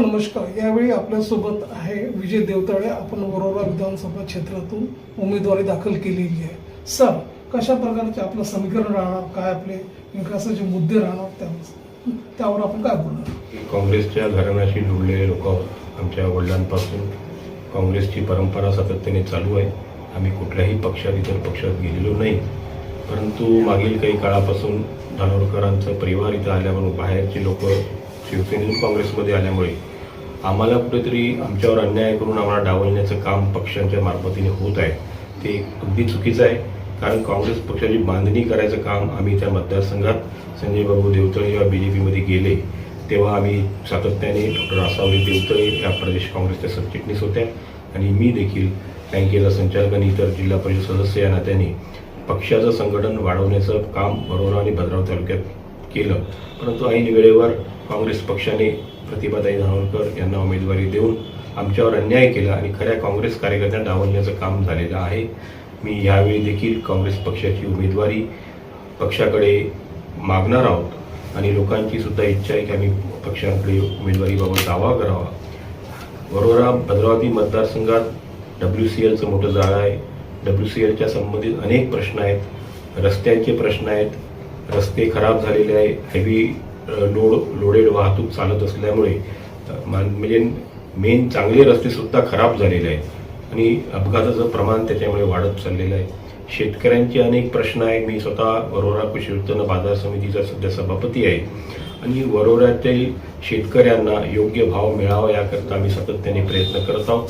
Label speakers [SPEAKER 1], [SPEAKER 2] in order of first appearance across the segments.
[SPEAKER 1] नमस्कार. यावेळी आपल्यासोबत आहे विजय देवताळे आपण वरोरा विधानसभा क्षेत्रातून उमेदवारी दाखल केलेली आहे. सर कशा प्रकारचे आपलं समीकरण राहणार? काय आपले विकासाचे मुद्दे राहणार त्या त्यावर आपण काय बोलणार?
[SPEAKER 2] काँग्रेसच्या घराण्याशी जुळलेले लोक आहोत आमच्या वडिलांपासून. काँग्रेसची परंपरा सातत्याने चालू आहे. आम्ही कुठल्याही पक्षात इतर पक्षात गेलेलो नाही. परंतु मागील काही काळापासून धानोरकरांचा परिवार इथं आल्यावरून बाहेरची लोक शिवसेनेतून काँग्रेसमध्ये आल्यामुळे आम्हाला कुठेतरी आमच्यावर अन्याय करून आम्हाला डावलण्याचं काम पक्षांच्या मार्फतीने होत आहे ते अगदी चुकीचं आहे. कारण काँग्रेस पक्षाची बांधणी करायचं काम आम्ही त्या मतदारसंघात संजय बाबू देवतळे जेव्हा बी जे पीमध्ये गेले तेव्हा आम्ही सातत्याने डॉक्टर रासावली देवतळे या प्रदेश काँग्रेसच्या सरचिटणीस होत्या. आणि मी देखील बँकेचा संचालक आणि इतर जिल्हा परिषद सदस्य या नात्याने पक्षाचं संघटन वाढवण्याचं काम बरोबर आणि भद्राव तालुक्यात केलं. परंतु ऐन वेळेवर काँग्रेस पक्षाने प्रतिभाताई धानोरकर यांना उमेदवारी देऊन आमच्यावर अन्याय केला आणि खऱ्या काँग्रेस कार्यकर्त्यांना डावलण्याचं काम झालेलं आहे. मी यावेळी देखील काँग्रेस पक्षाची उमेदवारी पक्षाकडे मागणार आहोत आणि लोकांची सुद्धा इच्छा आहे की आम्ही पक्षाकडे उमेदवारीबाबत दावा करावा. वरोरा भद्रावती मतदारसंघात डब्ल्यू सी एलचं मोठं जाळं आहे. डब्ल्यू सी एलच्या संबंधित अनेक प्रश्न आहेत. रस्त्यांचे प्रश्न आहेत. रस्ते खराब झालेले आहे. हायवे लोड लोडेड वाहतूक चालत असल्यामुळे मान- म्हणजे मेन चांगले रस्तेसुद्धा खराब झालेले आहेत. आणि अपघाताचं प्रमाण त्याच्यामुळे वाढत चाललेलं आहे. शेतकऱ्यांचे अनेक प्रश्न आहे मी स्वतः वरोरा कृषी उत्पन्न बाजार समितीचा सध्या सभापती आहे. आणि वरोऱ्यातील शेतकऱ्यांना योग्य भाव मिळावा याकरता आम्ही सातत्याने प्रयत्न करत आहोत.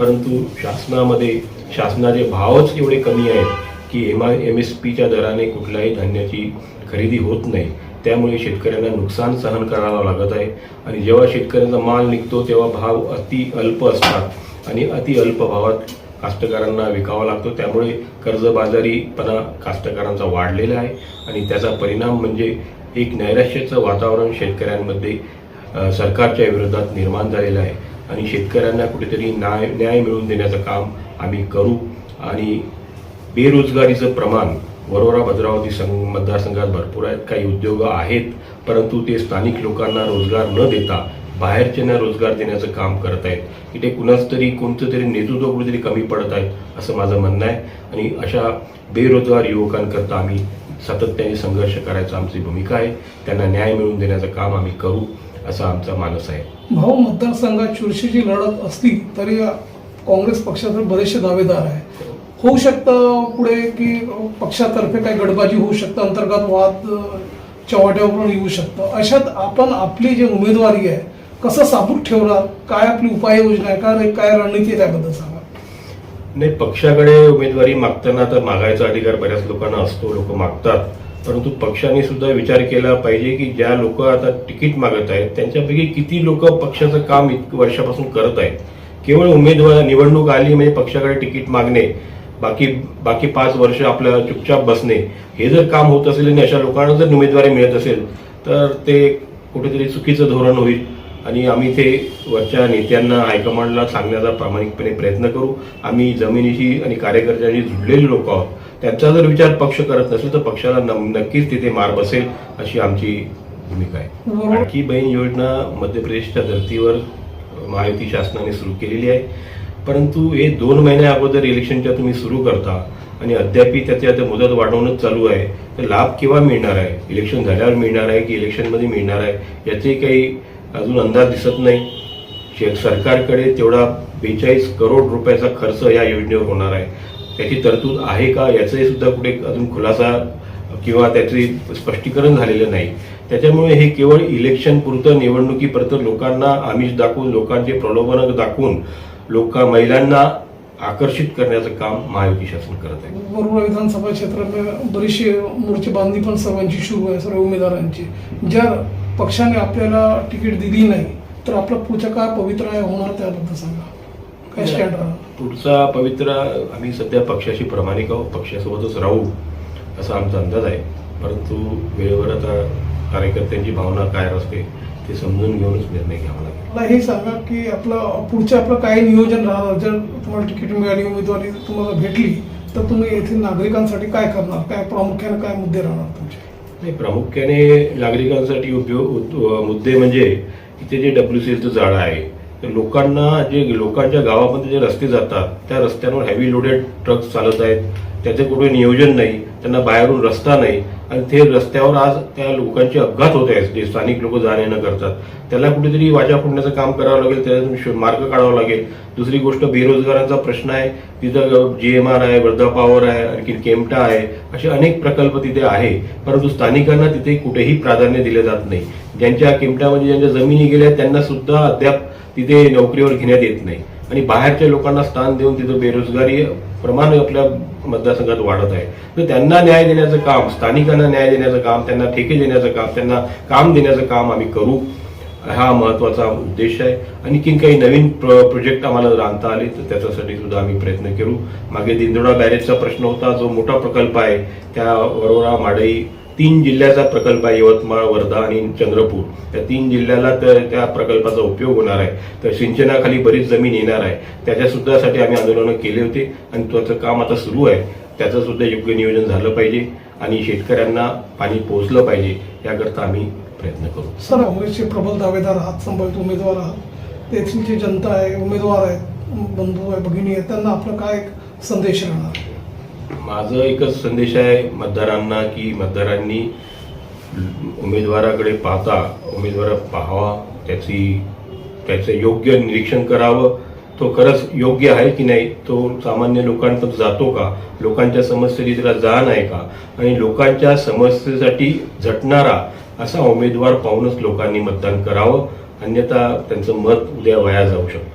[SPEAKER 2] परंतु शासनामध्ये शासनाचे भावच एवढे कमी आहेत की एम आय एम एस पीच्या दराने कुठल्याही धान्याची खरेदी होत नाही. त्यामुळे शेतकऱ्यांना नुकसान सहन करावं लागत आहे. आणि जेव्हा शेतकऱ्यांचा माल निघतो तेव्हा भाव अति अल्प असतात. आणि अति अल्प भावात कास्तकारांना विकावा लागतो. त्यामुळे कर्जबाजारीपणा कास्तकारांचा वाढलेला आहे. आणि त्याचा परिणाम म्हणजे एक नैराश्याचं वातावरण शेतकऱ्यांमध्ये सरकारच्या विरोधात निर्माण झालेलं आहे. आणि शेतकऱ्यांना कुठेतरी न्याय न्याय मिळवून देण्याचं काम आम्ही करू. आणि बेरोजगारीचं प्रमाण वरोरा भद्रावती संघ मतदारसंघात भरपूर आहेत काही उद्योग आहेत परंतु ते स्थानिक लोकांना रोजगार न देता बाहेरच्यांना रोजगार देण्याचं काम करत आहेत. इथे कुणाच तरी कोणतं तरी नेतृत्व कुठेतरी कमी पडत आहेत असं माझं म्हणणं आहे. आणि अशा बेरोजगार युवकांकरता आम्ही सातत्याने संघर्ष करायचा आमची भूमिका आहे. त्यांना न्याय मिळवून देण्याचं काम आम्ही करू असा आमचा मानस आहे.
[SPEAKER 1] भाऊ मतदारसंघात चुरशीची लढत असली तरी काँग्रेस पक्षातून बरेचसे दावेदार आहे होऊ शकतं पुढे की पक्षातर्फे काही गडबाजी होऊ शकतं अंतर्गत वाद अ, येऊ शकतं. अशात आपण आपली जी उमेदवारी आहे कसं साबूत ठेवणार? काय आपली उपाययोजना आहे? काय काय रणनीती आहे त्याबद्दल सांगा.
[SPEAKER 2] नाही पक्षाकडे उमेदवारी मागताना तर मागायचा अधिकार बऱ्याच लोकांना असतो लोक मागतात. परंतु पक्षाने सुद्धा विचार केला पाहिजे की ज्या लोक आता तिकीट मागत आहेत त्यांच्यापैकी किती लोक पक्षाचं काम इतकं वर्षापासून करत आहेत? केवळ उमेदवार निवडणूक आली म्हणजे पक्षाकडे तिकीट मागणे बाकी बाकी पाच वर्ष आपल्याला चुपचाप बसणे हे जर काम होत असेल आणि अशा लोकांना जर उमेदवारी मिळत असेल तर ते कुठेतरी चुकीचं धोरण होईल. आणि आम्ही ते वरच्या नेत्यांना हायकमांडला सांगण्याचा प्रामाणिकपणे प्रयत्न करू. आम्ही जमिनीशी आणि कार्यकर्त्यांशी जुडलेले लोक आहोत. त्यांचा जर विचार पक्ष करत नसेल तर पक्षाला नक्कीच तिथे मार बसेल अशी आमची भूमिका आहे. आणखी बहीण योजना मध्य प्रदेशच्या धर्तीवर महायुती शासनाने सुरू केलेली आहे. परंतु हे दोन महिन्या अगोदर इलेक्शनच्या तुम्ही सुरू करता आणि अद्याप त्याची आता मुदत वाढवणंच चालू आहे तर लाभ केव्हा मिळणार आहे? इलेक्शन झाल्यावर मिळणार आहे की इलेक्शनमध्ये मिळणार आहे? याचे काही अजून अंदाज दिसत नाही. शे- सरकारकडे तेवढा बेचाळीस करोड रुपयाचा खर्च या योजनेवर होणार आहे. त्याची तरतूद आहे का? याचाही सुद्धा कुठे अजून खुलासा किंवा त्याचे स्पष्टीकरण झालेलं नाही. त्याच्यामुळे हे केवळ इलेक्शन पुरतं निवडणुकीपुरतं लोकांना आमिष दाखवून लोकांचे प्रलोभन दाखवून लोक महिलांना आकर्षित करण्याचं काम महायुती शासन करत आहे.
[SPEAKER 1] बरोबर विधानसभा क्षेत्रात बरीचशी मोर्चे बांधणी पण सर्वांची सुरू आहे सर्व उमेदवारांची. ज्या पक्षाने आपल्याला तिकीट दिली नाही तर आपला पुढच्या काय पवित्र आहे होणार त्याबद्दल सांगा. काय स्टँड
[SPEAKER 2] पुढचा पवित्र आम्ही सध्या पक्षाशी प्रामाणिक आहोत पक्षासोबतच राहू असा आमचा अंदाज आहे. परंतु वेळेवर आता कार्यकर्त्यांची भावना काय असते ते समजून घेऊनच निर्णय घ्यावा लागेल.
[SPEAKER 1] मला हे सांगा की आपलं पुढचं आपलं काय नियोजन राहणार? जर तुम्हाला तिकीट मिळाली उमेदवारी तुम्हाला भेटली तर तुम्ही येथील नागरिकांसाठी काय करणार? काय प्रामुख्याने काय मुद्दे राहणार तुमचे?
[SPEAKER 2] नाही प्रामुख्याने नागरिकांसाठी उपयोग मुद्दे म्हणजे तिथे जे डब्ल्यू सी एलचं जाळं आहे तर लोकांना जे लोकांच्या गावामध्ये जे रस्ते जातात त्या रस्त्यांवर हेवी लोडेड ट्रक्स चालत आहेत. त्याचे कुठे नियोजन नाही त्यांना बाहेरून रस्ता नाही. आणि ते रस्त्यावर आज त्या लोकांचे अपघात होत आहेत जे स्थानिक लोक जाणे येणं करतात. त्याला कुठेतरी वाजा फोडण्याचं काम करावं लागेल त्याच्यातून मार्ग काढावा लागेल. दुसरी गोष्ट बेरोजगारांचा प्रश्न आहे. तिथं जी एम आर आहे वर्धा पॉवर आहे आणखी केमटा आहे असे अनेक प्रकल्प तिथे आहे. परंतु स्थानिकांना तिथे कुठेही प्राधान्य दिले जात नाही. ज्यांच्या केमटामध्ये ज्यांच्या जमिनी गेल्या त्यांना सुद्धा अद्याप तिथे नोकरीवर घेण्यात येत नाही. आणि बाहेरच्या लोकांना स्थान देऊन तिथं बेरोजगारी प्रमाण आपल्या मतदारसंघात वाढत आहे. तर त्यांना न्याय देण्याचं काम स्थानिकांना न्याय देण्याचं काम त्यांना ठेके देण्याचं काम त्यांना काम देण्याचं काम आम्ही करू हा महत्त्वाचा उद्देश आहे. आणखीन काही नवीन प्र- प्रोजेक्ट आम्हाला जर आणता आले तर त्याच्यासाठी सुद्धा आम्ही प्रयत्न करू. मागे दिंदोडा बॅरेजचा प्रश्न होता जो मोठा प्रकल्प आहे त्या वरोरा माडई तीन जिल्ह्याचा प्रकल्प आहे यवतमाळ वर्धा आणि चंद्रपूर. त्या तीन जिल्ह्याला तर त्या प्रकल्पाचा उपयोग होणार आहे. तर सिंचनाखाली बरीच जमीन येणार आहे. त्याच्या आम्ही आंदोलनं केले होते आणि त्याचं काम आता सुरू आहे. त्याचं सुद्धा योग्य नियोजन झालं पाहिजे आणि शेतकऱ्यांना पाणी पोहोचलं पाहिजे याकरता आम्ही प्रयत्न करू.
[SPEAKER 1] सर काँग्रेसचे प्रबल दावेदार आहात संभावित उमेदवार आहात. तेथील जी जनता आहे उमेदवार आहेत बंधू आहे भगिनी आहे त्यांना आपलं काय संदेश राहणार?
[SPEAKER 2] माझं एकच संदेश आहे मतदारांना की मतदारांनी उमेदवाराकडे पाहता उमेदवार पाहावा त्याची त्याचं योग्य निरीक्षण करावं. तो खरंच योग्य आहे की नाही तो सामान्य लोकांपर्यंत जातो का? लोकांच्या समस्येची त्याला जाण आहे का? आणि लोकांच्या समस्येसाठी झटणारा असा उमेदवार पाहूनच लोकांनी मतदान करावं. अन्यथा त्यांचं मत उद्या वाया जाऊ शकतं.